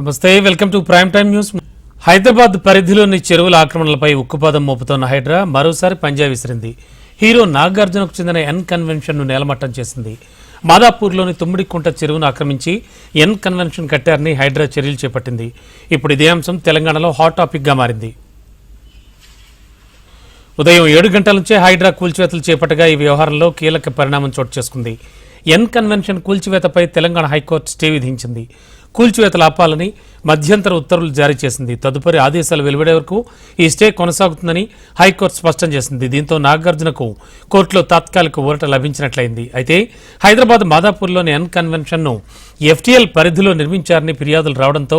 నమస్తే welcome to prime time news. Hyderabad పరిధిలోని చెరువుల ఆక్రమణలపై ఉక్కుపాదం మోపుతోన్న హైడ్రా మరోసారి పంజా విసిరింది. హీరో నాగార్జునకు చెందిన ఎన్ కన్వెన్షన్ను నేలమట్టం చేసింది. మాదాపూర్లోని తుమ్మిడికుంట చెరువును ఆక్రమించి ఎన్ కన్వెన్షన్ కట్టారని హైడ్రా చర్యలు చేపట్టింది. ఇప్పుడు ఇదే అంశం తెలంగాణలో హాట్ టాపిక్గా మారింది. ఉదయం ఏడు గంటల నుంచే హైడ్రా కూల్చివేతలు చేపట్టగా ఈ వ్యవహారంలో కీలక పరిణామం చోటు చేసుకుంది. ఎన్ కన్వెన్షన్ కూల్చివేతపై తెలంగాణ హైకోర్టు స్టే విధించింది. కూల్చివేతలు ఆపాలని మధ్యంతర ఉత్తర్వులు జారీ చేసింది. తదుపరి ఆదేశాలు వెలువడే వరకు ఈ స్టే కొనసాగుతుందని హైకోర్టు స్పష్టం చేసింది. దీంతో నాగార్జునకు కోర్టులో తాత్కాలిక ఊరట లభించినట్లయింది. అయితే హైదరాబాద్ మాదాపూర్లోని ఎన్ కన్వెన్షన్ను ఎఫ్టీఎల్ పరిధిలో నిర్మించారని ఫిర్యాదులు రావడంతో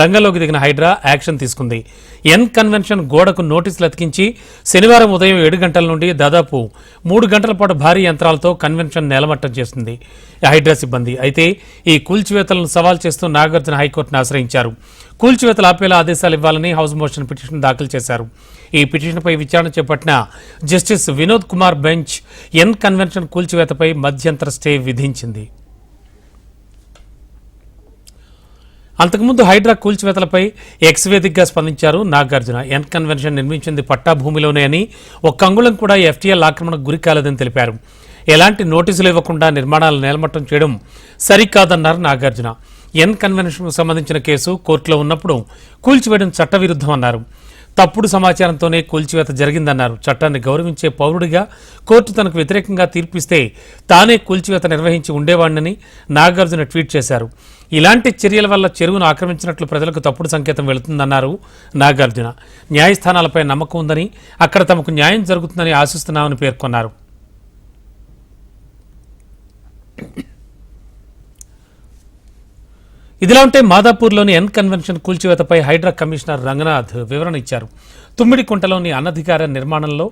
రంగంలోకి దిగిన హైడ్రా యాక్షన్ తీసుకుంది. ఎన్ కన్వెన్షన్ గోడకు నోటీసులు అతికించి శనివారం ఉదయం ఏడు గంటల నుండి దాదాపు మూడు గంటల పాటు భారీ యంత్రాలతో కన్వెన్షన్ నేలమట్టం చేసింది హైడ్రా సిబ్బంది. అయితే ఈ కూల్చివేతలను సవాల్ చేస్తూ నాగార్జున హైకోర్టును ఆశ్రయించారు. కూల్చివేతలు ఆపేలా ఆదేశాలు ఇవ్వాలని హౌస్ మోషన్ పిటిషన్ దాఖలు చేశారు. ఈ పిటిషన్పై విచారణ చేపట్టిన justice Vinod Kumar bench N convention కూల్చివేతపై మధ్యంతర స్టే విధించింది. అంతకుముందు హైడ్రా కూల్చివేతలపై ఎక్స్వేదిగ్గా స్పందించారు నాగార్జున. ఎన్ కన్వెన్షన్ నిర్మించింది పట్టాభూమిలోనే అని ఒక్క అంగుళం కూడా ఎఫ్టీఎల్ ఆక్రమణకు గురి కాలేదని తెలిపారు. ఎలాంటి నోటీసులు ఇవ్వకుండా నిర్మాణాలు నేలమట్టం చేయడం సరికాదన్నారు నాగార్జున. ఎన్ కన్వెన్షన్కు సంబంధించిన కేసు కోర్టులో ఉన్నప్పుడు కూల్చివేయడం చట్టవిరుద్ధమన్నారు. తప్పుడు సమాచారంతోనే కూల్చివేత జరిగిందన్నారు. చట్టాన్ని గౌరవించే పౌరుడిగా కోర్టు తనకు వ్యతిరేకంగా తీర్పిస్తే తానే కూల్చివేత నిర్వహించి ఉండేవాడినని నాగార్జున ట్వీట్ చేశారు. ఇలాంటి చర్యల వల్ల చెరువును ఆక్రమించినట్లు ప్రజలకు తప్పుడు సంకేతం వెళుతుందన్నారు నాగార్జున. న్యాయస్థానాలపై నమ్మకం ఉందని అక్కడ తమకు న్యాయం జరుగుతుందని ఆశిస్తున్నామని పేర్కొన్నారు. ఇదిలా ఉంటే మాదాపూర్లోని ఎన్ కన్వెన్షన్ కూల్చివేతపై హైడ్రా కమిషనర్ రంగనాథ్ వివరణ ఇచ్చారు. తుమ్మిడికుంటలోని అనధికార నిర్మాణంలో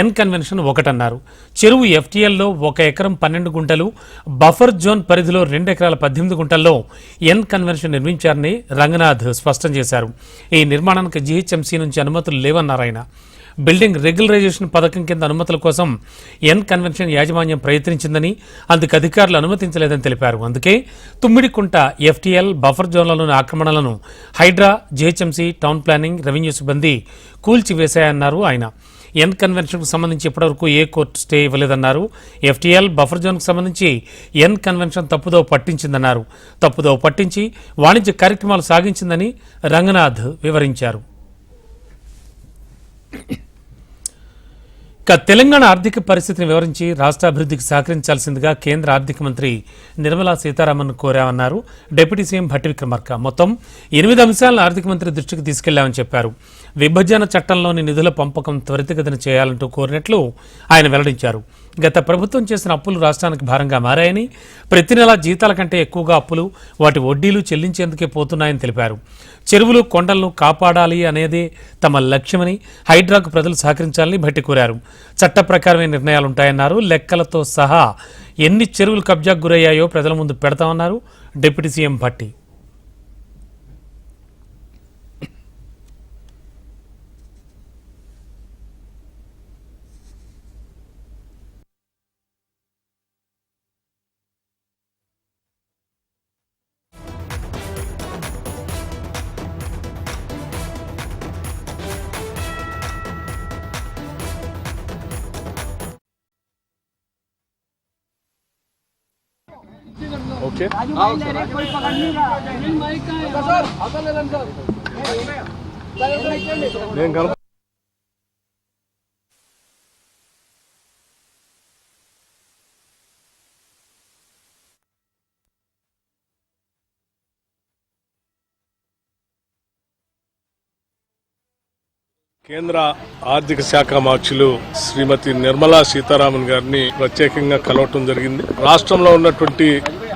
ఎన్ కన్వెన్షన్ ఒకటన్నారు. చెరువు ఎఫ్టీఎల్లో ఒక ఎకరం పన్నెండు గుంటలు బఫర్ జోన్ పరిధిలో రెండు ఎకరాల పద్దెనిమిది గుంటల్లో ఎన్ కన్వెన్షన్ నిర్మించారని రంగనాథ్ స్పష్టం చేశారు. ఈ నిర్మాణానికి జీహెచ్ఎంసీ నుంచి అనుమతులు లేవన్నారు ఆయన. బిల్డింగ్ రెగ్యులరైజేషన్ పథకం కింద అనుమతుల కోసం ఎన్ కన్వెన్షన్ యాజమాన్యం ప్రయత్నించిందని అందుకు అధికారులు అనుమతించలేదని తెలిపారు. అందుకే తుమ్మిడికుంట ఎఫ్టీఎల్ బఫర్ జోన్లలోని ఆక్రమణలను HYDRAA GHMC town planning revenue సిబ్బంది కూల్చివేశాయన్నారు ఆయన. ఎన్ కన్వెన్షన్కు సంబంధించి ఇప్పటివరకు ఏ కోర్టు స్టే ఇవ్వలేదన్నారు. ఎఫ్టీఎల్ బఫర్ జోన్కు సంబంధించి ఎన్ కన్వెన్షన్ తప్పుదో పట్టించిందన్నారు. తప్పుదో పట్టించి వాణిజ్య కార్యక్రమాలు సాగించిందని రంగనాథ్ వివరించారు. ఇక తెలంగాణ ఆర్థిక పరిస్థితిని వివరించి రాష్ట్ర అభివృద్ధికి సహకరించాల్సిందిగా కేంద్ర ఆర్థిక మంత్రి Nirmala Sitharaman కోరామన్నారు. Deputy CM Bhatti Vikramarka. మొత్తం ఎనిమిది అంశాలను ఆర్థిక మంత్రి దృష్టికి తీసుకెళ్ళామని చెప్పారు. విభజన చట్టంలోని నిధుల పంపకం త్వరితగతిన చేయాలంటూ కోరినట్లు ఆయన వెల్లడించారు. గత ప్రభుత్వం చేసిన అప్పులు రాష్ట్రానికి భారంగా మారాయని ప్రతి నెలా జీతాల కంటే ఎక్కువగా అప్పులు వాటి వడ్డీలు చెల్లించేందుకే పోతున్నాయని తెలిపారు. చెరువులు కొండలను కాపాడాలి అనేదే తమ లక్ష్యమని హైడ్రాకు ప్రజలు సహకరించాలని భట్టి కోరారు. చట్ట ప్రకారమే నిర్ణయాలుంటాయన్నారు. లెక్కలతో సహా ఎన్ని చెరువులు కబ్జాకు గురయ్యాయో ప్రజల ముందు పెడతామన్నారు. Deputy CM Bhatti. ओके నేను కేంద్ర ఆర్థిక శాఖ మార్చులు శ్రీమతి నిర్మలా సీతారామన్ గారిని ప్రత్యేకంగా కలవటం జరిగింది. రాష్ట్రంలో ఉన్నటువంటి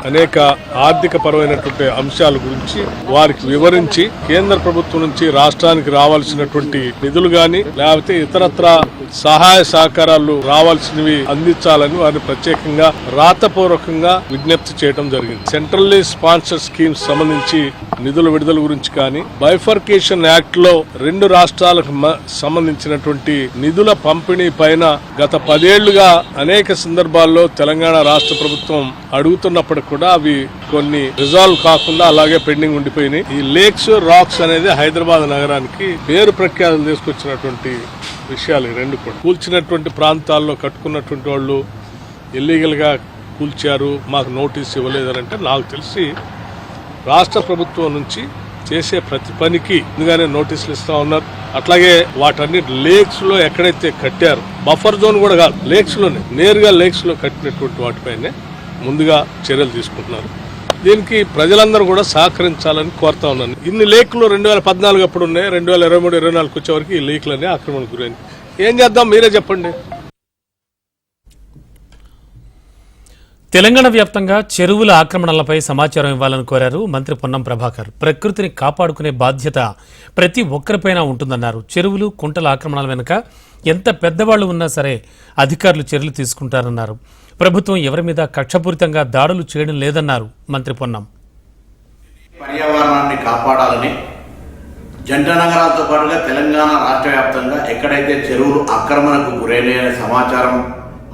అనేక ఆర్థిక పరమైనటువంటి అంశాల గురించి వారికి వివరించి కేంద్ర ప్రభుత్వం నుంచి రాష్ట్రానికి రావాల్సినటువంటి నిధులు గాని లేకపోతే ఇతరత్ర సహాయ సహకారాలు రావాల్సినవి అందించాలని వారిని ప్రత్యేకంగా రాతపూర్వకంగా విజ్ఞప్తి చేయడం జరిగింది. సెంట్రల్లీ స్పాన్సర్ స్కీమ్స్ సంబంధించి నిధుల విడుదల గురించి కానీ బైఫర్కేషన్ యాక్ట్లో రెండు రాష్ట్రాలకు మ- సంబంధించినటువంటి నిధుల పంపిణీ పైన గత పదేళ్ళుగా అనేక సందర్భాల్లో తెలంగాణ రాష్ట్ర ప్రభుత్వం అడుగుతున్నప్పటికీ కూడా అవి కొన్ని రిజాల్వ్ కాకుండా అలాగే పెండింగ్ ఉండిపోయినాయి. ఈ లేక్స్ రాక్స్ అనేది హైదరాబాద్ నగరానికి పేరు ప్రఖ్యాతులు తీసుకొచ్చినటువంటి విషయాలు రెండు కూడా. కూల్చినటువంటి ప్రాంతాల్లో కట్టుకున్నటువంటి వాళ్ళు ఇల్లీగల్గా కూల్చారు మాకు నోటీస్ ఇవ్వలేదనంటే నాకు తెలిసి రాష్ట్ర ప్రభుత్వం నుంచి చేసే ప్రతి పనికి ముందుగానే నోటీసులు ఇస్తా ఉన్నారు. అట్లాగే వాటన్ని లేక్స్లో ఎక్కడైతే కట్టారు బఫర్ జోన్ కూడా కాదు లేక్స్లోనే నేరుగా లేక్స్లో కట్టినటువంటి వాటిపైనే ముందుగా చర్యలు తీసుకుంటున్నారు. దీనికి ప్రజలందరూ కూడా సహకరించాలని కోరుతా ఉన్నాను. ఇన్ని లేకులు రెండు వేల పద్నాలుగు అప్పుడు ఉన్నాయి రెండు వేల ఇరవై మూడు ఇరవై నాలుగు వచ్చే వరకు ఈ లేకులన్నీ ఆక్రమణకు గురైంది. ఏం చేద్దాం? మీరే చెప్పండి. తెలంగాణ వ్యాప్తంగా చెరువుల ఆక్రమణలపై సమాచారం ఇవ్వాలని కోరారు మంత్రి పొన్నం ప్రభాకర్. ప్రకృతిని కాపాడుకునే బాధ్యత ప్రతి ఒక్కరిపైన ఉంటుందన్నారు. చెరువులు కుంటల ఆక్రమణల వెనుక ఎంత పెద్దవాళ్ళు ఉన్నా సరే అధికారులు చర్యలు తీసుకుంటారన్నారు. ప్రభుత్వం ఎవరి మీద కక్షపూరితంగా దాడులు చేయడం లేదన్నారు మంత్రి పొన్నం. పర్యావరణాన్ని కాపాడాలని జంట నగరాలతో పాటుగా తెలంగాణ రాష్ట్ర వ్యాప్తంగా ఎక్కడైతే చెరువులు ఆక్రమణకు గురైన సమాచారం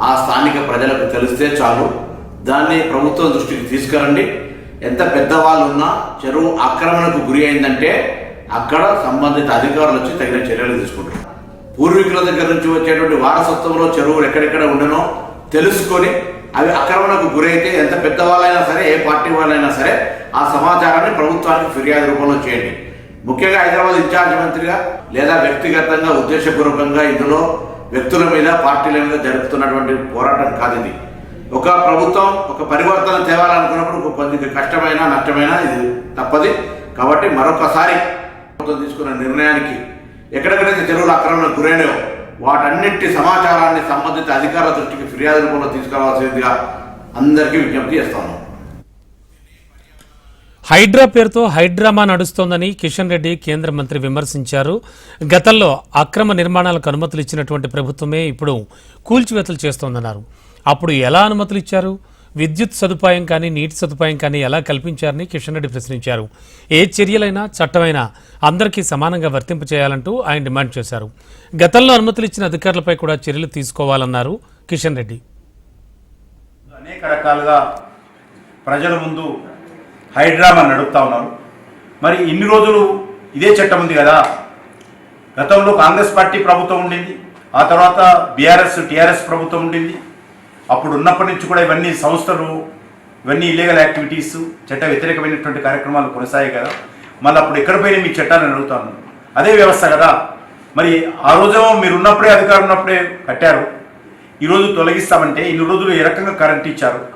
ఆ స్థానిక ప్రజలకు తెలిస్తే చాలు. దాన్ని ప్రభుత్వం దృష్టికి తీసుకురండి. ఎంత పెద్దవాళ్ళు ఉన్నా చెరువు ఆక్రమణకు గురి అయిందంటే అక్కడ సంబంధిత అధికారులు వచ్చి తగిన చర్యలు తీసుకుంటారు. పూర్వీకుల దగ్గర నుంచి వచ్చేటువంటి వారసత్వంలో చెరువులు ఎక్కడెక్కడ ఉండనో తెలుసుకొని అవి అక్రమణకు గురైతే ఎంత పెద్దవాళ్ళైనా సరే ఏ పార్టీ వాళ్ళైనా సరే ఆ సమాచారాన్ని ప్రభుత్వానికి ఫిర్యాదు రూపంలో చేయండి. ముఖ్యంగా హైదరాబాద్ ఇన్ఛార్జ్ మంత్రిగా లేదా వ్యక్తిగతంగా ఉద్దేశపూర్వకంగా ఇందులో వ్యక్తుల మీద పార్టీల మీద జరుపుతున్నటువంటి పోరాటం కాదు ఇది. ఒక ప్రభుత్వం ఒక పరివర్తన తేవాలనుకున్నప్పుడు కొద్దిగా కష్టమైన నష్టమైన ఇది తప్పది. కాబట్టి మరొకసారి ప్రభుత్వం తీసుకున్న నిర్ణయానికి ఎక్కడెక్కడైతే చెరువులు ఆక్రమణకు గురైనయో వాటన్నిటి సమాచారాన్ని సంబంధిత అధికారుల దృష్టికి ఫిర్యాదు రూపంలో తీసుకురావాల్సిందిగా అందరికీ విజ్ఞప్తి చేస్తాను. హైడ్రా పేరుతో హైడ్రామా నడుస్తోందని కిషన్ రెడ్డి కేంద్ర మంత్రి విమర్శించారు. గతంలో అక్రమ నిర్మాణాలకు అనుమతులు ఇచ్చినటువంటి ప్రభుత్వమే ఇప్పుడు కూల్చివేతలు చేస్తోందన్నారు. అప్పుడు ఎలా అనుమతులు ఇచ్చారు? విద్యుత్ సదుపాయం కానీ నీటి సదుపాయం కానీ ఎలా కల్పించారని కిషన్ రెడ్డి ప్రశ్నించారు. ఏ చర్యలైనా చట్టమైనా అందరికీ సమానంగా వర్తింపచేయాలంటూ ఆయన డిమాండ్ చేశారు. గతంలో అనుమతులు ఇచ్చిన అధికారులపై కూడా చర్యలు తీసుకోవాలన్నారు కిషన్ రెడ్డి. అనేక రకాలుగా ప్రజల ముందు హైడ్రామా నడుపుతా ఉన్నారు. మరి ఇన్ని రోజులు ఇదే చట్టం ఉంది కదా? గతంలో కాంగ్రెస్ పార్టీ ప్రభుత్వం ఉండింది. ఆ తర్వాత బీఆర్ఎస్ టీఆర్ఎస్ ప్రభుత్వం ఉండింది. అప్పుడు ఉన్నప్పటి నుంచి కూడా ఇవన్నీ సంస్థలు ఇవన్నీ ఇల్లీగల్ యాక్టివిటీస్ చట్ట వ్యతిరేకమైనటువంటి కార్యక్రమాలు కొనసాగాయి కదా. మళ్ళీ అప్పుడు ఎక్కడ పోయినా మీ చట్టాలను అడుగుతాను. అదే వ్యవస్థ కదా. మరి ఆ రోజేమో మీరు ఉన్నప్పుడే అధికారం ఉన్నప్పుడే కట్టారు. ఈరోజు తొలగిస్తామంటే ఇన్ని రోజులు ఏ రకంగా కరెంట్ ఇచ్చారు?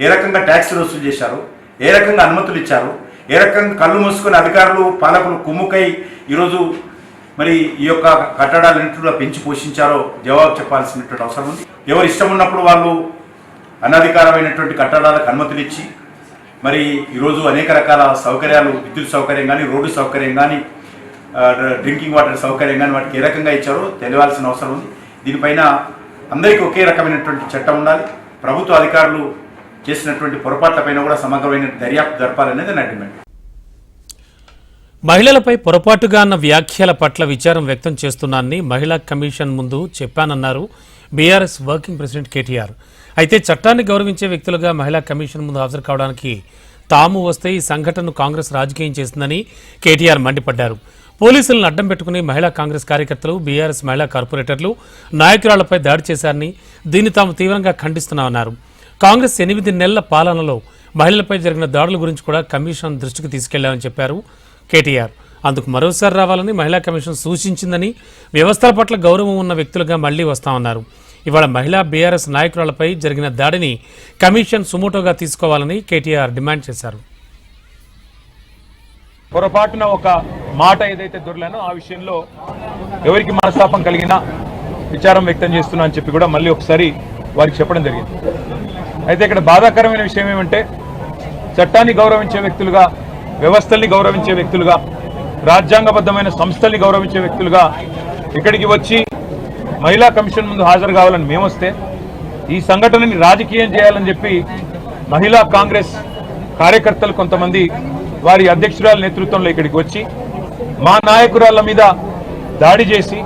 ఏ రకంగా ట్యాక్సులు వసూలు చేశారు? ఏ రకంగా అనుమతులు ఇచ్చారు? ఏ రకంగా కళ్ళు మూసుకొని అధికారులు పాలకులు కుమ్ముకై ఈరోజు మరి ఈ యొక్క కట్టడాలన్నింటిలో పెంచి పోషించారో జవాబు చెప్పాల్సినటువంటి అవసరం ఉంది. ఎవరు ఇష్టం ఉన్నప్పుడు వాళ్ళు అనధికారమైనటువంటి కట్టడాలకు అనుమతులు ఇచ్చి మరి ఈరోజు అనేక రకాల సౌకర్యాలు విద్యుత్ సౌకర్యం కానీ రోడ్డు సౌకర్యం కానీ డ్రింకింగ్ వాటర్ సౌకర్యం కానీ వాటికి ఏ రకంగా ఇచ్చారో తెలియాల్సిన అవసరం ఉంది. దీనిపైన అందరికీ ఒకే రకమైనటువంటి చట్టం ఉండాలి. ప్రభుత్వ అధికారులు చేసినటువంటి పొరపాట్లపైన కూడా సమగ్రమైన దర్యాప్తు జరపాలనేది నా డిమాండ్. మహిళలపై పొరపాటుగా అన్న వ్యాఖ్యల పట్ల విచారం వ్యక్తం చేస్తున్నానని మహిళా కమిషన్ ముందు చెప్పానన్నారు బీఆర్ఎస్ వర్కింగ్ ప్రెసిడెంట్ కేటీఆర్. అయితే చట్టాన్ని గౌరవించే వ్యక్తులుగా మహిళా కమిషన్ ముందు హాజరు కావడానికి తాము వస్తే ఈ సంఘటనను కాంగ్రెస్ రాజకీయం చేస్తుందని కేటీఆర్ మండిపడ్డారు. పోలీసులను అడ్డం పెట్టుకుని మహిళా కాంగ్రెస్ కార్యకర్తలు బీఆర్ఎస్ మహిళా కార్పొరేటర్లు నాయకురాళ్ళపై దాడి చేశారని దీన్ని తాము తీవ్రంగా ఖండిస్తున్నామన్నారు. కాంగ్రెస్ ఎనిమిది నెలల పాలనలో మహిళలపై జరిగిన దాడుల గురించి కూడా కమిషన్ దృష్టికి తీసుకెళ్ళామని చెప్పారు. కేటీఆర్. అందుకు మరోసారి రావాలని మహిళా కమిషన్ సూచించిందని వ్యవస్థల పట్ల గౌరవం ఉన్న వ్యక్తులుగా మళ్ళీ వస్తామన్నారు ఇవాళ మహిళా బీఆర్ఎస్ నాయకురాలపై జరిగిన దాడిని కమిషన్ సుమోటోగా తీసుకోవాలని కేటీఆర్ డిమాండ్ చేశారు. పొరపాటున ఒక మాట ఏదైతే దొరలేనో ఆ విషయంలో ఎవరికి మనస్తాపం కలిగినా విచారం వ్యక్తం చేస్తున్నా అని చెప్పి కూడా మళ్ళీ ఒకసారి వారికి చెప్పడం జరిగింది. అయితే ఇక్కడ బాధాకరమైన విషయం ఏమంటే చట్టాన్ని గౌరవించే వ్యక్తులుగా వ్యవస్థల్ని గౌరవించే వ్యక్తులుగా రాజ్యాంగబద్ధమైన సంస్థల్ని గౌరవించే వ్యక్తులుగా ఇక్కడికి వచ్చి మహిళా కమిషన్ ముందు హాజరు కావాలని మేమొస్తే ఈ సంఘటనని రాజకీయం చేయాలని చెప్పి మహిళా కాంగ్రెస్ కార్యకర్తలు కొంతమంది వారి అధ్యక్షురాల నేతృత్వంలో ఇక్కడికి వచ్చి మా నాయకురాళ్ళ మీద దాడి చేసి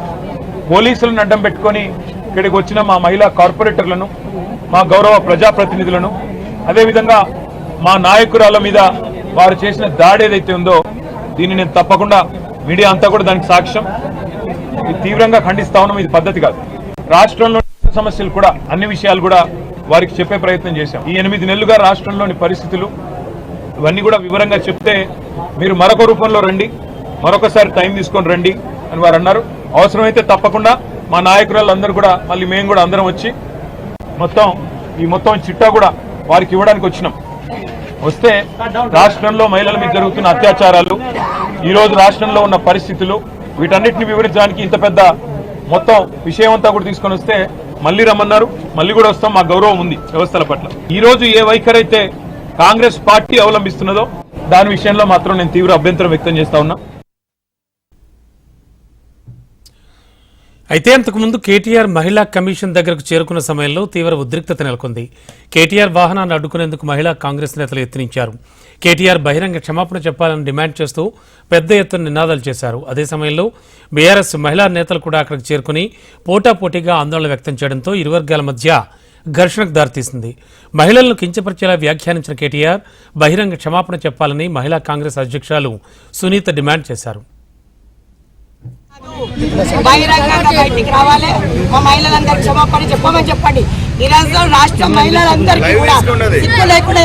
పోలీసులను అడ్డం పెట్టుకొని ఇక్కడికి వచ్చిన మా మహిళా కార్పొరేటర్లను మా గౌరవ ప్రజాప్రతినిధులను అదేవిధంగా మా నాయకురాల మీద వారు చేసిన దాడి ఏదైతే ఉందో దీన్ని నేను తప్పకుండా మీడియా అంతా కూడా దానికి సాక్ష్యం. ఇది తీవ్రంగా ఖండిస్తా ఉన్నాం ఇది పద్ధతి కాదు. రాష్ట్రంలో సమస్యలు కూడా అన్ని విషయాలు కూడా వారికి చెప్పే ప్రయత్నం చేశాం. ఈ ఎనిమిది నెలలుగా రాష్ట్రంలోని పరిస్థితులు ఇవన్నీ కూడా వివరంగా చెప్తే మీరు మరొక రూపంలో రండి మరొకసారి టైం తీసుకొని రండి అని వారు అన్నారు. అవసరమైతే తప్పకుండా మా నాయకురాళ్ళందరూ కూడా మళ్ళీ మేము కూడా అందరం వచ్చి మొత్తం ఈ మొత్తం చిట్టా కూడా వారికి ఇవ్వడానికి వచ్చినాం. వస్తే రాష్ట్రంలో మహిళల మీద జరుగుతున్న అత్యాచారాలు ఈ రోజు రాష్ట్రంలో ఉన్న పరిస్థితులు వీటన్నిటిని వివరించడానికి ఇంత పెద్ద మొత్తం విషయం అంతా కూడా తీసుకొని వస్తే మళ్ళీ రమ్మన్నారు మళ్ళీ కూడా వస్తాం మా గౌరవం ఉంది వ్యవస్థల పట్ల. ఈ రోజు ఏ వైఖరి అయితే కాంగ్రెస్ పార్టీ అవలంబిస్తున్నదో దాని విషయంలో మాత్రం నేను తీవ్ర అభ్యంతరం వ్యక్తం చేస్తా ఉన్నా. అయితే అంతకుముందు కేటీఆర్ మహిళా కమిషన్ దగ్గరకు చేరుకున్న సమయంలో తీవ్ర ఉద్రిక్తత నెలకొంది. కేటీఆర్ వాహనాన్ని అడ్డుకునేందుకు మహిళా కాంగ్రెస్ నేతలు యత్నించారు. కేటీఆర్ బహిరంగ క్షమాపణ చెప్పాలని డిమాండ్ చేస్తూ పెద్ద ఎత్తున నినాదాలు చేశారు. అదే సమయంలో బీఆర్ఎస్ మహిళా నేతలు కూడా అక్కడికి చేరుకుని పోటాపోటీగా ఆందోళన వ్యక్తం చేయడంతో ఇరు వర్గాల మధ్య ఘర్షణకు దారితీసింది. మహిళలను కించపరిచేలా వ్యాఖ్యానించిన కేటీఆర్ బహిరంగ క్షమాపణ చెప్పాలని మహిళా కాంగ్రెస్ అధ్యక్షురాలు సునీత డిమాండ్ చేశారు. బహిరంగంగా బయటికి రావాలి. మా మహిళలందరూ క్షమాపణ చెప్పమని చెప్పండి. ఈ రోజు రాష్ట్ర మహిళలందరికీ కూడా సిగ్గు లేకుండా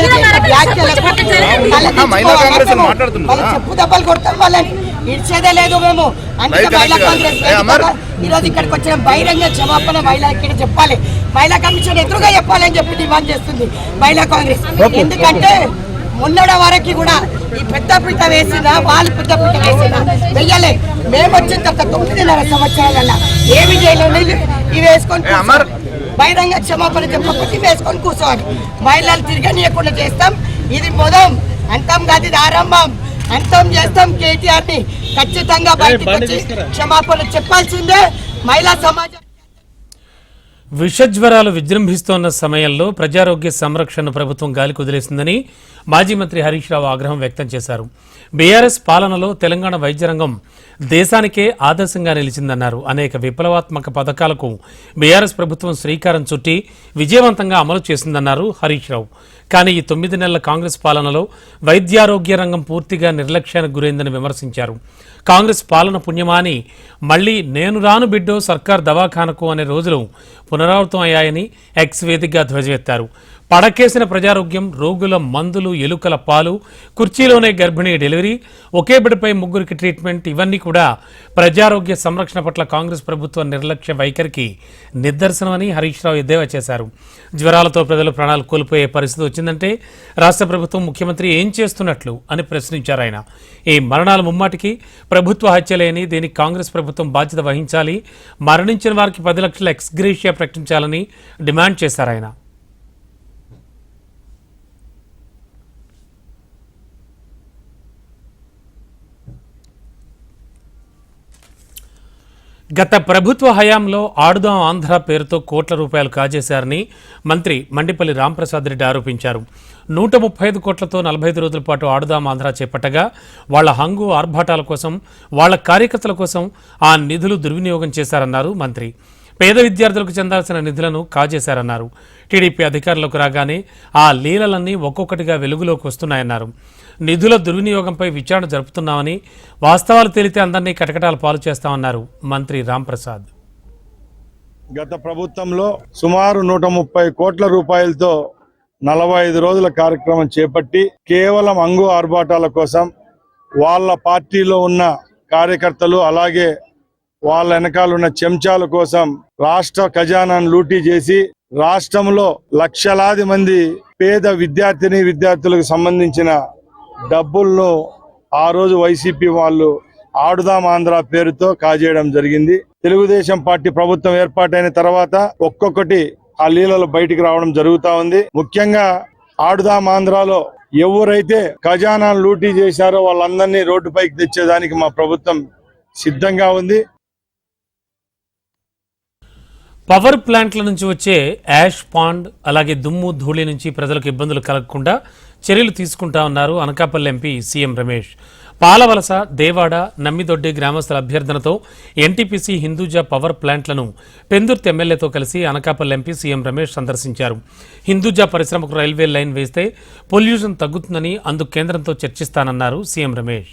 చెప్పు దెబ్బలు కొడతాం వాళ్ళని. ఇడిచేదే లేదు మేము. అందుకే మహిళా కాంగ్రెస్ వేదికగా ఈ రోజు ఇక్కడికి వచ్చిన బహిరంగ క్షమాపణ మహిళా ఇక్కడ చెప్పాలి. మహిళా కమిషన్ ఎదురుగా చెప్పాలి అని చెప్పి డిమాండ్ చేస్తుంది మహిళా కాంగ్రెస్. ఎందుకంటే మొన్నటి వరకు కూడా ఈ పెద్ద పీట వేసినా వాళ్ళు పెద్ద పీట వేసినా వెయ్యలే. మేము వచ్చిన తర్వాత తొమ్మిదిన్నర సంవత్సరాల ఏమి చేయలేదు ఇవి వేసుకొని. బహిరంగ క్షమాపణ చెప్పకపోతే ఇవి వేసుకొని కూర్చోవాలి. మహిళలు తిరగనీయకుండా చేస్తాం. ఇది మొదం. అంతం కాదు ఇది ఆరంభం. అంతం చేస్తాం కేటీఆర్ని ఖచ్చితంగా బయటకు వచ్చి క్షమాపణ చెప్పాల్సిందే. మహిళా సమాజం విషజ్వరాలు విజృంభిస్తోన్న సమయంలో ప్రజారోగ్య సంరక్షణ ప్రభుత్వం గాలి కుదిలేసిందని మాజీ మంత్రి హరీష్ రావు ఆగ్రహం వ్యక్తం చేశారు. బీఆర్ఎస్ పాలనలో తెలంగాణ వైద్య రంగం దేశానికే ఆదర్శంగా నిలిచిందన్నారు. అనేక విప్లవాత్మక పథకాలకు బీఆర్ఎస్ ప్రభుత్వం శ్రీకారం చుట్టి విజయవంతంగా అమలు చేసిందన్నారు హరీష్ రావు. కానీ ఈ తొమ్మిది నెలల కాంగ్రెస్ పాలనలో వైద్యారోగ్య రంగం పూర్తిగా నిర్లక్ష్యానికి గురైందని విమర్శించారు. కాంగ్రెస్ పాలన పుణ్యమాని మళ్ళీ నేను రాను బిడ్డో సర్కార్ దవాఖానకు అనే రోజులు పునరావృతం అయ్యాయని ఎక్స్ వేదికగా ధ్వజమెత్తారు. పడకేసిన ప్రజారోగ్యం రోగుల మందులు ఎలుకల పాలు కుర్చీలోనే గర్భిణీ డెలివరీ ఒకే బిడ్డపై ముగ్గురికి ట్రీట్మెంట్ ఇవన్నీ కూడా ప్రజారోగ్య సంరక్షణ పట్ల కాంగ్రెస్ ప్రభుత్వ నిర్లక్ష్య వైఖరికి నిదర్శనమని హరీష్ రావు ఎద్దేవా చేశారు. జ్వరాలతో ప్రజలు ప్రాణాలు కోల్పోయే పరిస్థితి వచ్చిందంటే రాష్ట్ర ప్రభుత్వం ముఖ్యమంత్రి ఏం చేస్తున్నట్లు అని ప్రశ్నించారు ఆయన. ఈ మరణాల ముమ్మాటికి ప్రభుత్వ హత్యలేని దీనికి కాంగ్రెస్ ప్రభుత్వం బాధ్యత వహించాలి మరణించిన వారికి పది లక్షల ఎక్స్గ్రేషియా ప్రకటించాలని డిమాండ్ చేశారు ఆయన. గత ప్రభుత్వ హయాంలో ఆడుదాం ఆంధ్ర పేరుతో కోట్ల రూపాయలు కాజేశారని మంత్రి మండిపల్లి రాంప్రసాద్ రెడ్డి ఆరోపించారు. నూట ముప్పై ఐదు కోట్లతో నలభై ఐదు రోజుల పాటు ఆడుదాం ఆంధ్ర చేపట్టగా వాళ్ళ హంగు ఆర్భాటాల కోసం వాళ్ళ కార్యకర్తల కోసం ఆ నిధులు దుర్వినియోగం చేశారన్నారు మంత్రి. పేద విద్యార్థులకు చెందాల్సిన నిధులను కాజేశారన్నారు. టీడీపీ అధికారులకు రాగానే ఆ లీలలన్నీ ఒక్కొక్కటిగా వెలుగులోకి వస్తున్నాయన్నారు. నిధుల దుర్వినియోగంపై విచారణ జరుపుతున్నామని వాస్తవాలు తేలితే అందరినీ కటకటాల పాలు చేస్తామన్నారు మంత్రి రాంప్రసాద్. గత ప్రభుత్వంలో సుమారు నూట ముప్పై కోట్ల రూపాయలతో నలభై ఐదు రోజుల కార్యక్రమం చేపట్టి కేవలం అంగు ఆర్భాటాల కోసం వాళ్ళ పార్టీలో ఉన్న కార్యకర్తలు అలాగే వాళ్ళ వెనకాల ఉన్న చెంచాల కోసం రాష్ట్ర ఖజానాను లూటీ చేసి రాష్ట్రంలో లక్షలాది మంది పేద విద్యార్థిని విద్యార్థులకు సంబంధించిన డబ్బులను ఆ రోజు వైసీపీ వాళ్ళు ఆడుదాం ఆంధ్ర పేరుతో కాజేయడం జరిగింది. తెలుగుదేశం పార్టీ ప్రభుత్వం ఏర్పాటైన తర్వాత ఒక్కొక్కటి ఆ లీలలు బయటికి రావడం జరుగుతా ఉంది. ముఖ్యంగా ఆడుదాం ఆంధ్రాలో ఎవరైతే ఖజానాను లూటీ చేశారో వాళ్ళందరినీ రోడ్డుపైకి తెచ్చేదానికి మా ప్రభుత్వం సిద్ధంగా ఉంది. పవర్ ప్లాంట్ల నుంచి వచ్చే యాష్ పాండ్ అలాగే దుమ్ము ధూళి నుంచి ప్రజలకు ఇబ్బందులు కలగకుండా చర్యలు తీసుకుంటా ఉన్నారు అనకాపల్లి ఎంపీ సీఎం రమేష్. పాలవలస దేవాడ నమ్మిదొడ్డి గ్రామస్తుల అభ్యర్థనతో ఎన్టీపీసీ హిందూజా పవర్ ప్లాంట్లను పెందుర్తి ఎమ్మెల్యేతో కలిసి అనకాపల్లి ఎంపీ సీఎం రమేష్ సందర్శించారు. హిందూజా పరిశ్రమకు రైల్వే లైన్ వేస్తే పొల్యూషన్ తగ్గుతుందని అందుకు కేంద్రంతో చర్చిస్తానన్నారు సీఎం రమేష్.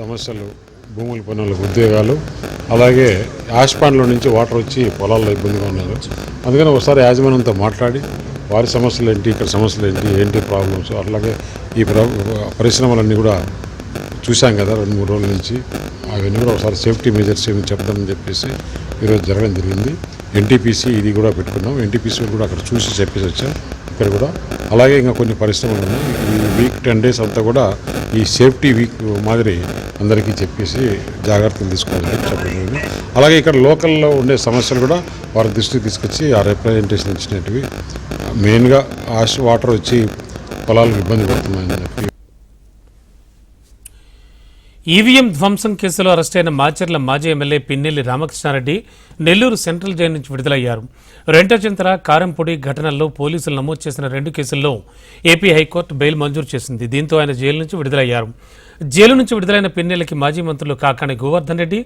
సమస్యలు భూముల పనులకు ఉద్యోగాలు అలాగే యాష్ పండ్ల నుంచి వాటర్ వచ్చి పొలాల్లో ఇబ్బందిగా ఉన్నారు. అందుకని ఒకసారి యాజమాన్యంతో మాట్లాడి వారి సమస్యలు ఏంటి ఇక్కడ సమస్యలు ఏంటి ఏంటి ప్రాబ్లమ్స్ అలాగే ఈ పరిశ్రమలన్నీ కూడా చూశాం కదా రెండు మూడు రోజుల నుంచి. అవన్నీ కూడా ఒకసారి సేఫ్టీ మెజర్స్ ఏమి చెప్దామని చెప్పేసి ఈరోజు జరగడం జరిగింది. ఎన్టీపీసీ ఇది కూడా పెట్టుకున్నాం. ఎన్టీపీసీ కూడా అక్కడ చూసి చెప్పేసి వచ్చాం. ఇక్కడ కూడా అలాగే ఇంకా కొన్ని పరిశ్రమలు ఉన్నాయి. ఈ వీక్ టెన్ డేస్ అంతా కూడా ఈ సేఫ్టీ వీక్ మాదిరి అందరికీ చెప్పేసి జాగ్రత్తలు తీసుకోవాలని చెప్పడం అలాగే ఇక్కడ లోకల్లో ఉండే సమస్యలు కూడా వారి దృష్టికి తీసుకొచ్చి ఆ రిప్రజెంటేషన్ ఇచ్చినట్టువి మెయిన్గా ఆష్ వాటర్ వచ్చి పొలాలకు ఇబ్బంది పడుతున్నాయని ఈవీఎం ధ్వంసం కేసులో అరెస్టైన మాచర్ల మాజీ MLA Pinnelli Ramakrishna Reddy Nellore central jail నుంచి విడుదలయ్యారు. రెంటచింతల కారంపొడి ఘటనల్లో పోలీసులు నమోదు చేసిన రెండు కేసుల్లో ఏపీ హైకోర్టు బెయిల్ మంజూరు చేసింది. దీంతో ఆయన జైలు నుంచి విడుదలయ్యారు. జైలు నుంచి విడుదలైన పిన్నెలకి మాజీ మంత్రులు కాకాణి గోవర్ధన్ రెడ్డి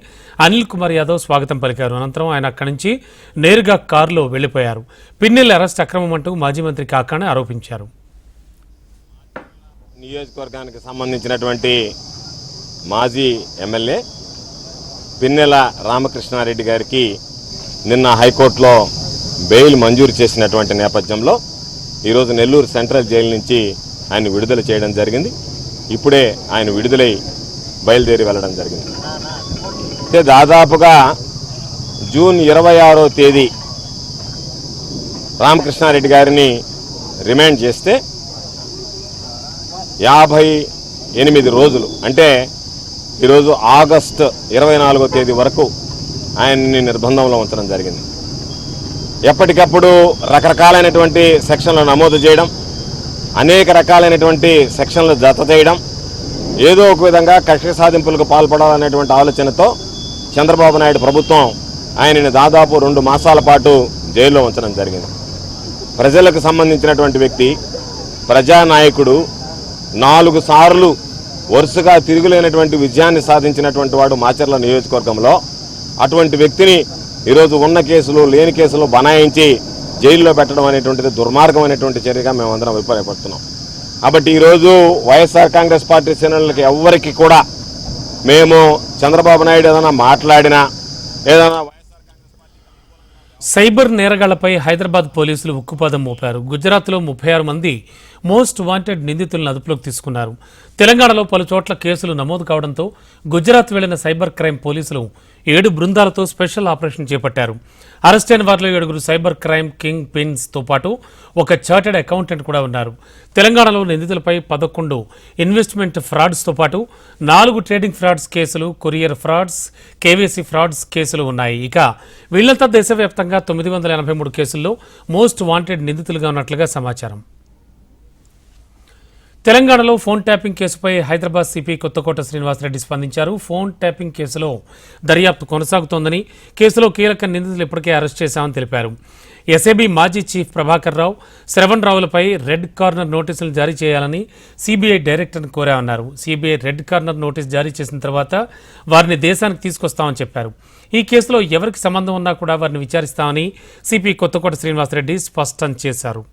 అనిల్ కుమార్ యాదవ్ స్వాగతం పలికారు. అనంతరం ఆయన అక్కడి నుంచి నేరుగా కారులో వెళ్ళిపోయారు పిన్నెల్లి అరెస్ట్ అక్రమం అంటూ మాజీ మంత్రి కాకాణి ఆరోపించారు. నియోజకవర్గానికి సంబంధించినటువంటి మాజీ ఎమ్మెల్యే పిన్నెల రామకృష్ణారెడ్డి గారికి నిన్న హైకోర్టులో బెయిల్ మంజూరు చేసినటువంటి నేపథ్యంలో ఈరోజు నెల్లూరు సెంట్రల్ జైలు నుంచి ఆయన విడుదల చేయడం జరిగింది. ఇప్పుడే ఆయన విడుదలై బయలుదేరి వెళ్ళడం జరిగింది. అయితే దాదాపుగా జూన్ ఇరవై ఆరో తేదీ రామకృష్ణారెడ్డి గారిని రిమాండ్ చేస్తే యాభై ఎనిమిది రోజులు. అంటే ఈరోజు ఆగస్ట్ ఇరవై నాలుగో తేదీ వరకు ఆయన్ని నిర్బంధంలో ఉంచడం జరిగింది. ఎప్పటికప్పుడు రకరకాలైనటువంటి సెక్షన్లు నమోదు చేయడం అనేక రకాలైనటువంటి సెక్షన్లు జత చేయడం ఏదో ఒక విధంగా కక్ష సాధింపులకు పాల్పడాలనేటువంటి ఆలోచనతో చంద్రబాబు నాయుడు ప్రభుత్వం ఆయనని దాదాపు రెండు మాసాల పాటు జైల్లో ఉంచడం జరిగింది. ప్రజలకు సంబంధించినటువంటి వ్యక్తి ప్రజానాయకుడు నాలుగు సార్లు వరుసగా తిరుగులేనటువంటి విజయాన్ని సాధించినటువంటి వాడు మాచర్ల నియోజకవర్గంలో. అటువంటి వ్యక్తిని ఈరోజు ఉన్న కేసులు లేని కేసులు బనాయించి జైల్లో పెట్టడం అనేటువంటిది దుర్మార్గమైనటువంటి చర్యగా మేమందరం అభిప్రాయపడుతున్నాం. కాబట్టి ఈరోజు వైఎస్ఆర్ కాంగ్రెస్ పార్టీ శ్రేణులకి ఎవ్వరికి కూడా మేము చంద్రబాబు నాయుడు ఏదైనా మాట్లాడినా ఏదైనా సైబర్ నేరగాళ్ళపై హైదరాబాద్ పోలీసులు ఉక్కుపాదం మోపారు. గుజరాత్లో ముప్పై ఆరు మంది మోస్ట్ వాంటెడ్ నిందితులను అదుపులోకి తీసుకున్నారు. తెలంగాణలో పలు చోట్ల కేసులు నమోదు కావడంతో గుజరాత్ వెళ్ళిన సైబర్ క్రైమ్ పోలీసులు ఏడు బృందాలతో స్పెషల్ ఆపరేషన్ చేపట్టారు. అరెస్టైన వారిలో ఏడుగురు సైబర్ క్రైమ్ కింగ్ పిన్స్తో పాటు ఒక చార్టెడ్ అకౌంటెంట్ కూడా ఉన్నారు. తెలంగాణలో నిందితులపై పదకొండు ఇన్వెస్ట్మెంట్ ఫ్రాడ్స్తో పాటు నాలుగు ట్రేడింగ్ ఫ్రాడ్స్ కేసులు కొరియర్ ఫ్రాడ్స్ కేవీసీ ఫ్రాడ్స్ కేసులు ఉన్నాయి. ఇక వీళ్ళంతా దేశవ్యాప్తంగా తొమ్మిది వందల ఎనభై మూడు కేసుల్లో మోస్ట్ వాంటెడ్ నిందితులుగా ఉన్నట్లుగా సమాచారం. తెలంగాణలో ఫోన్ ట్యాపింగ్ కేసుపై హైదరాబాద్ సిపి కొత్తకోట శ్రీనివాసరెడ్డి స్పందించారు. ఫోన్ ట్యాపింగ్ కేసులో దర్యాప్తు కొనసాగుతోందని కేసులో కీలక నిందితులు ఇప్పటికే అరెస్ట్ చేశామని తెలిపారు. ఎస్ఏబీ మాజీ చీఫ్ ప్రభాకర్ రావు శ్రవణ్ రావులపై రెడ్ కార్నర్ నోటీసులు జారీ చేయాలని సిబిఐ డైరెక్టర్ని కోరామన్నారు. సిబిఐ రెడ్ కార్నర్ నోటీస్ జారీ చేసిన తర్వాత వారిని దేశానికి తీసుకొస్తామని చెప్పారు. ఈ కేసులో ఎవరికి సంబంధం ఉన్నా కూడా వారిని విచారిస్తామని సిపి కొత్తకోట శ్రీనివాసరెడ్డి స్పష్టం చేశారు.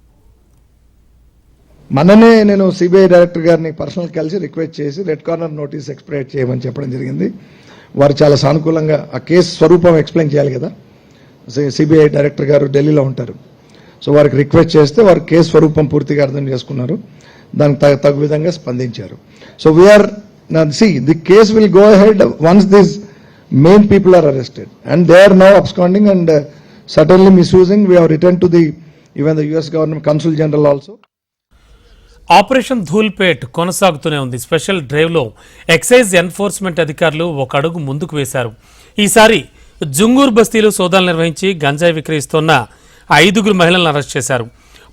మననే నేను సిబిఐ డైరెక్టర్ గారిని పర్సనల్ కలిసి రిక్వెస్ట్ చేసి రెడ్ కార్నర్ నోటీస్ ఎక్స్ప్లెయిన్ చేయమని చెప్పడం జరిగింది. వారు చాలా సానుకూలంగా ఆ కేసు స్వరూపం ఎక్స్ప్లెయిన్ చేయాలి కదా. సిబిఐ డైరెక్టర్ గారు ఢిల్లీలో ఉంటారు. సో వారికి రిక్వెస్ట్ చేస్తే వారు కేసు స్వరూపం పూర్తిగా అర్థం చేసుకున్నారు. దానికి తగ తగు విధంగా స్పందించారు. So we are see the case will go ahead once this main people are arrested and they are now absconding and suddenly misusing we have return to the even the US government consul general also operation Dhoolpet కొనసాగుతూనే ఉంది. Special డ్రైవ్లో excise enforcement అధికారులు ఒక అడుగు ముందుకు వేశారు. ఈసారి జుంగూర్ బస్తీలో సోదాలు నిర్వహించి గంజాయి విక్రయిస్తున్న ఐదుగురు మహిళలను అరెస్ట్ చేశారు.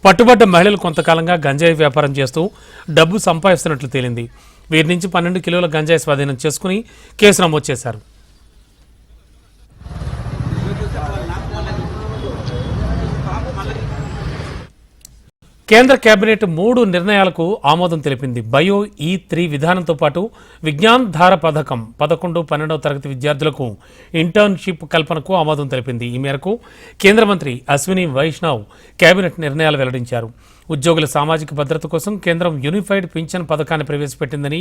పట్టుబడ్డ మహిళలు కొంతకాలంగా గంజాయి వ్యాపారం చేస్తూ డబ్బు సంపాదిస్తున్నట్లు తేలింది. వీరి నుంచి పన్నెండు కిలోల గంజాయి స్వాధీనం చేసుకుని కేసు నమోదు చేశారు. కేంద్ర కేబినెట్ మూడు నిర్ణయాలకు ఆమోదం తెలిపింది. బయో ఈ త్రీ విధానంతో పాటు విజ్ఞాన్ ధార పథకం పదకొండు పన్నెండవ తరగతి విద్యార్థులకు ఇంటర్న్షిప్ కల్పనకు ఆమోదం తెలిపింది. ఈ మేరకు కేంద్ర మంత్రి అశ్విని వైష్ణవ్ కేబినెట్ నిర్ణయాలు వెల్లడించారు. ఉద్యోగుల సామాజిక భద్రత కోసం కేంద్రం యూనిఫైడ్ పింఛన్ పథకాన్ని ప్రవేశపెట్టిందని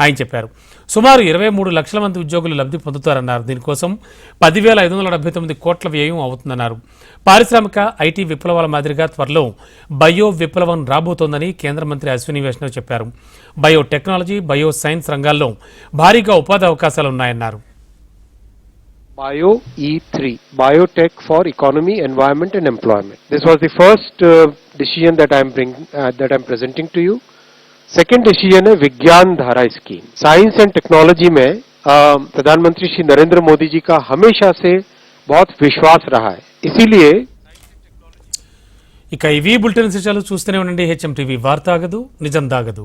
ఆయన చెప్పారు. సుమారు ఇరవై మూడు లక్షల మంది ఉద్యోగులు లబ్ధి పొందుతారన్నారు. దీనికోసం పదివేల ఐదు వందల డెబ్బై తొమ్మిది కోట్ల వ్యయం అవుతుందన్నారు. పారిశ్రామిక ఐటీ విప్లవాల మాదిరిగా త్వరలో బయో విప్లవం రాబోతోందని కేంద్ర మంత్రి అశ్విని వైష్ణవ్ చెప్పారు. బయోటెక్నాలజీ బయో సైన్స్ రంగాల్లో భారీగా ఉపాధి అవకాశాలు ఉన్నాయన్నారు Bio E3, Biotech for Economy, Environment and Employment. This was the first uh, decision that I am bring, uh, that I am presenting to you. Second decision है Vigyan Dhara scheme science and technology में uh, प्रधानमंत्री श्री नरेंद्र मोदी जी का हमेशा से बहुत विश्वास रहा है इसीलिए ఇక ఇవి బులెటిన్ విశేషాలు చూస్తూనే ఉండండి హెచ్ఎం టీవీ వార్త ఆగదు నిజం దాగదు